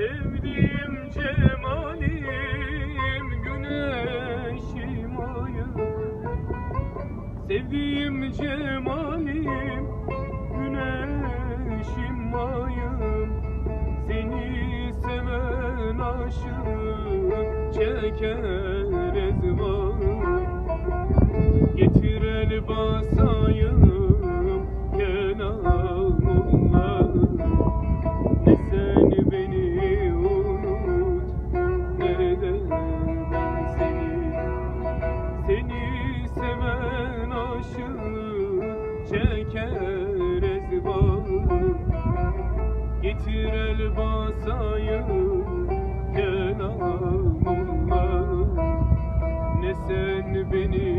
Sevdiğim cemalim güneşim Sevdiğim cemalim güneşim Seni seven aşık çeker ezbanım Getir el Getir el basayım kenarımla Ne sen beni